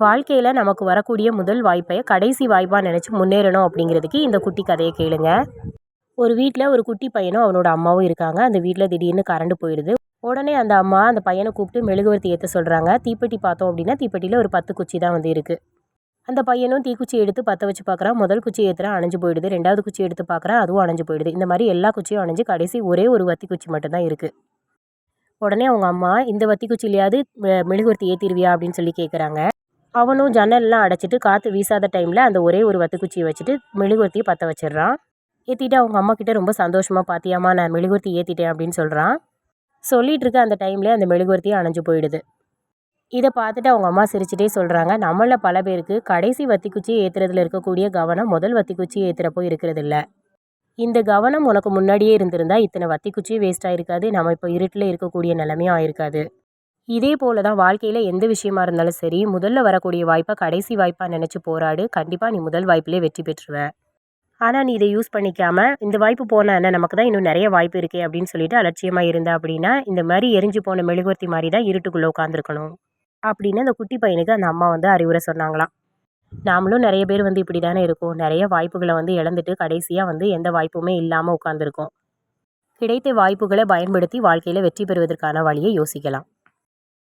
வாழ்க்கையில் நமக்கு வரக்கூடிய முதல் வாய்ப்பை கடைசி வாய்ப்பாக நினச்சி முன்னேறணும் அப்படிங்கிறதுக்கு இந்த குட்டி கதையை கேளுங்க. ஒரு வீட்டில் ஒரு குட்டி பையனும் அவனோட அம்மாவும் இருக்காங்க. அந்த வீட்டில் திடீர்னு கரண்ட் போயிடுது. உடனே அந்த அம்மா அந்த பையனை கூப்பிட்டு மெழுகுவர்த்தி ஏற்ற சொல்கிறாங்க தீப்பெட்டி பார்த்தோம் அப்படின்னா தீப்பெட்டியில் ஒரு பத்து குச்சி தான் வந்து இருக்குது அந்த பையனும் தீக்குச்சி எடுத்து பற்ற வச்சு பார்க்குறான் முதல் குச்சி ஏற்றுறான் அணைஞ்சு போயிடுது. ரெண்டாவது குச்சி எடுத்து பார்க்குறான் அதுவும் அணைஞ்சு போயிடுது. இந்த மாதிரி எல்லா குச்சியும் அணைஞ்சு கடைசி ஒரே ஒரு வத்தி குச்சி மட்டும்தான் இருக்குது உடனே அவங்க அம்மா இந்த வத்தி குச்சிலையாவது மெ- மெழுகுவர்த்தி ஏற்றிடுவியா அப்படின்னு சொல்லி கேட்குறாங்க அவனும் ஜன்னல்லாம் அடைச்சிட்டு காற்று வீசாத டைமில் அந்த ஒரே ஒரு வத்துக்குச்சியை வச்சுட்டு மெழுகுவர்த்தியை பற்ற வச்சிடுறான். ஏற்றிட்டு அவங்க அம்மா கிட்ட ரொம்ப சந்தோஷமாக பார்த்தியாமா நான் மெழுகுவர்த்தி ஏற்றிட்டேன் அப்படின்னு சொல்கிறான் சொல்லிட்டு இருக்க அந்த டைம்லேயே அந்த மெழுகுவர்த்தியை அணைஞ்சு போயிடுது. இதை பார்த்துட்டு அவங்க அம்மா சிரிச்சிட்டே சொல்கிறாங்க நம்மளில் பல பேருக்கு கடைசி வத்திக்குச்சியை ஏற்றுறதுல இருக்கக்கூடிய கவனம் முதல் வத்திக்குச்சியை ஏற்றுறப்போ இருக்கிறது இல்லை இந்த கவனம் உனக்கு முன்னாடியே இருந்திருந்தா இத்தனை வத்திக்குச்சியும் வேஸ்ட் ஆயிருக்காது நம்ம இப்போ இருட்டில் இருக்கக்கூடிய நிலமையும் ஆயிருக்காது. இதே போல தான் வாழ்க்கையில் எந்த விஷயமா இருந்தாலும் சரி முதல்ல வரக்கூடிய வாய்ப்பை கடைசி வாய்ப்பாக நினச்சி போராடு. கண்டிப்பாக நீ முதல் வாய்ப்பிலே வெற்றி பெற்றுவேன் ஆனால் நீ இதை யூஸ் பண்ணிக்காமல் இந்த வாய்ப்பு போனால் என்ன? நமக்கு தான் இன்னும் நிறைய வாய்ப்பு இருக்கே அப்படின்னு சொல்லிட்டு அலட்சியமாக இருந்தா அப்படின்னா இந்த மாதிரி எரிஞ்சு போன மெழுகுவர்த்தி மாதிரி தான் இருட்டுக்குள்ளே உட்காந்துருக்கணும் அப்படின்னு அந்த குட்டி பையனுக்கு அந்த அம்மா வந்து அறிவுரை சொன்னாங்களாம். நாமளும் நிறைய பேர் வந்து இப்படி தானே இருக்கோம். நிறைய வாய்ப்புகளை வந்து இழந்துட்டு கடைசியாக வந்து எந்த வாய்ப்புமே இல்லாமல் உட்காந்துருக்கோம் கிடைத்த வாய்ப்புகளை பயன்படுத்தி வாழ்க்கையில் வெற்றி பெறுவதற்கான வழியை யோசிக்கலாம்.